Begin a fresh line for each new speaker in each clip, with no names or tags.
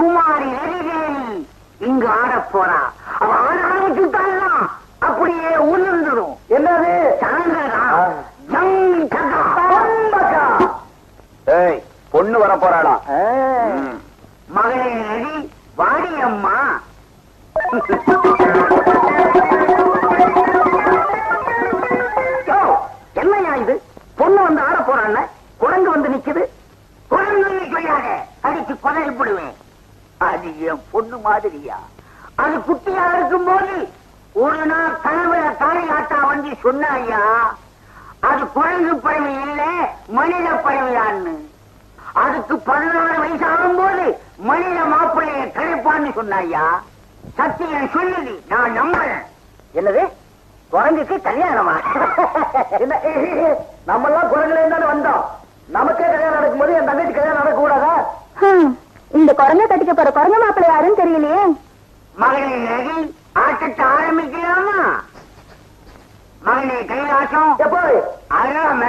குமாரி ரவிதேவி இங்கு ஆடப் போறா. அவ ஆட ஆரம்பிச்சுட்டாள்னா அப்படியே உணர்ந்துடும்
என்னது. அம்பக்கா.
ஏய் பொண்ணு வர போறாளா.
மகளே ரவி வாடி அம்மா யோ, என்னய்யா இது? பொண்ணு வந்து ஆட போறான்னு குரங்கு வந்து நிக்குது. குரங்கு சொல்லியாத அடிச்சு குரல் போடுவேன். அது என் பொண்ணு மாதிரியா? அது குட்டியா இருக்கும்போது ஒரு நாள் கனவுல காளியாட்டா வந்து சொன்னாயா? அது குரங்கு பறவை இல்ல மனித பறவையான்னு. அதுக்கு பதினாறு வயசு ஆகும்போது மனித மாப்பிள்ளைய கிடைப்பான்னு சொன்னாயா? சத்தியம் சொல்லுது நான் நம்புறேன்.
என்னது? குரங்குக்கு கல்யாணமா? நம்ம எல்லாம் குரங்குல இருந்தானே வந்தோம் நமக்கே கல்யாணம் நடக்கும்போது என் தங்கச்சி கல்யாணம் நடக்க கூடாதா
ஹம், இந்த குரங்க கட்டிக்க போற குரங்க மாப்பிள்ளை யாருன்னு தெரியலையே.
மகளே ரவி ஆட்டத்தை ஆரம்பிக்கலாமா? மகனே கைலாசம்
எப்போ
அதான்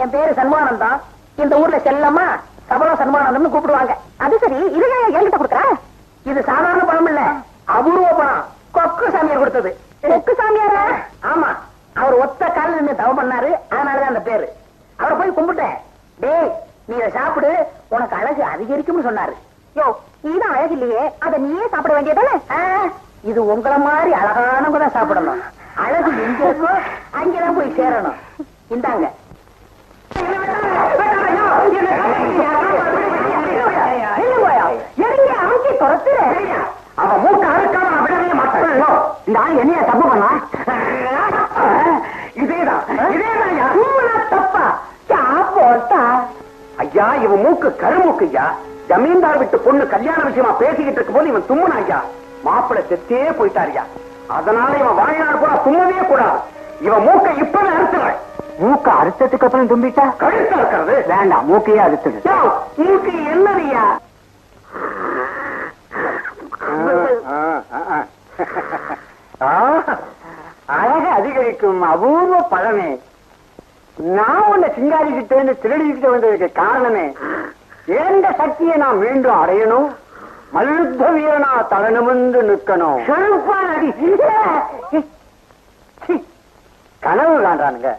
என் பேரு சண்முகானந்தம் இந்த ஊர்ல செல்லம்மா சபலம் சண்முகானந்தம்னு கூப்பிடுவாங்க.
அது சரி இதை என்கிட்ட கொடுக்குற?
இது சாதாரண பணம் இல்ல. அபூர்வ பணம் கொக்கு சாமியார் கொடுத்தது.
கொக்கு சாமியாரா?
ஆமா. அவர் ஒத்த காலில் நின்று தவம் பண்ணாரு. அதனாலதான் அந்த பேரு. அவரை போய் கும்பிட்டேன். டேய் நீ இதை சாப்பிடு. உனக்கு அழகு அதிகரிக்கும்னு சொன்னாரு.
யோ நீதான் அழகு இல்லையே. அதை நீயே சாப்பிட வேண்டியதானே?
இது உங்கள மாதிரி அழகானவங்க தான் சாப்பிடணும். அழகு எங்க இருக்கோ அங்கதான் போய் சேரணும். இந்தாங்க. அவன் மூட்டை அறுக்காம விடவே மாட்டேன். இந்த ஆள் என்னைய தப்பு பண்ணா? இதேதான் இதேதான் தப்பா. போட்டா
ஐயா இவன் மூக்கு கருமூக்கு ஐயா. ஜமீன்தார் விட்டு பொண்ணு கல்யாண விஷயமா பேசிக்கிட்டு இருக்கும் போது இவன் தும்முனா ஐயா. மாப்பிள்ளை செத்தே போயிட்டாரியா அதனால இவன் வாழ்நாள் கூட தும்மவே கூடாது. இவன் மூக்கை இப்பவே அறுத்துறேன்
மூக்க அறுத்ததுக்கு அப்புறம் தும்பிட்டா?
கழுத்தா இருக்கிறது
வேண்டாம் மூக்கையே அறுத்தது
மூக்கு என்னதுயா
அழக அதிகரிக்கும் அபூர்வ பழமே. நான் உன்னை சிங்காரிக்கிட்டேன்னு திருடிக்கிட்டு வந்ததுக்கு காரணமே. ஏந்த சக்தியை நான் மீண்டும் அடையணும்? மல்யுத்த வீரனா தலனமுந்து நிற்கணும். கனவு காண்றானுங்க.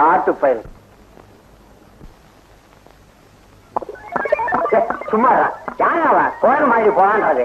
காட்டு பயிர் சும்மா யாராவா கோயில் மாதிரி போறான்றது.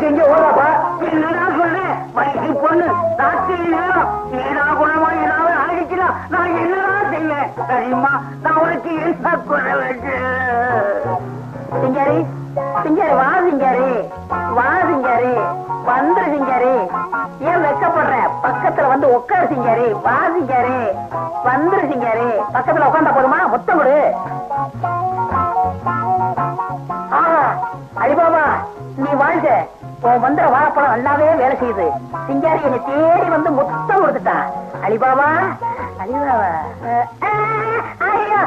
தங்கச்சி எங்க ஓடாப்பா
என்னடா சொல்றேன் வயசு பொண்ணு ராத்திரி நேரம். நீடா குணமா ஏதாவது ஆகிக்கலாம் நான் என்னடா செய்வேன்? சரிம்மா நான் உனக்கு என்ன குறை
சிங்காரி சிங்காரி வா சிங்காரி. வா சிங்காரி. வந்துரு சிங்காரி. ஏன் வெக்கப்படுற? பக்கத்துல வந்து உட்காரு சிங்காரி. வா சிங்காரி. வந்துரு சிங்காரி. பக்கத்துல உட்காந்தா போதுமா? முத்தம் கொடு. அடிபாபா நீ வாழ்க. உன் வந்த வாழைப்பழம் நல்லாவே வேலை செய்யுது. சிங்காரி என்னை தேடி வந்து முத்தம் கொடுத்துட்டான். Ali Baba Ali Baba. ஐயோ,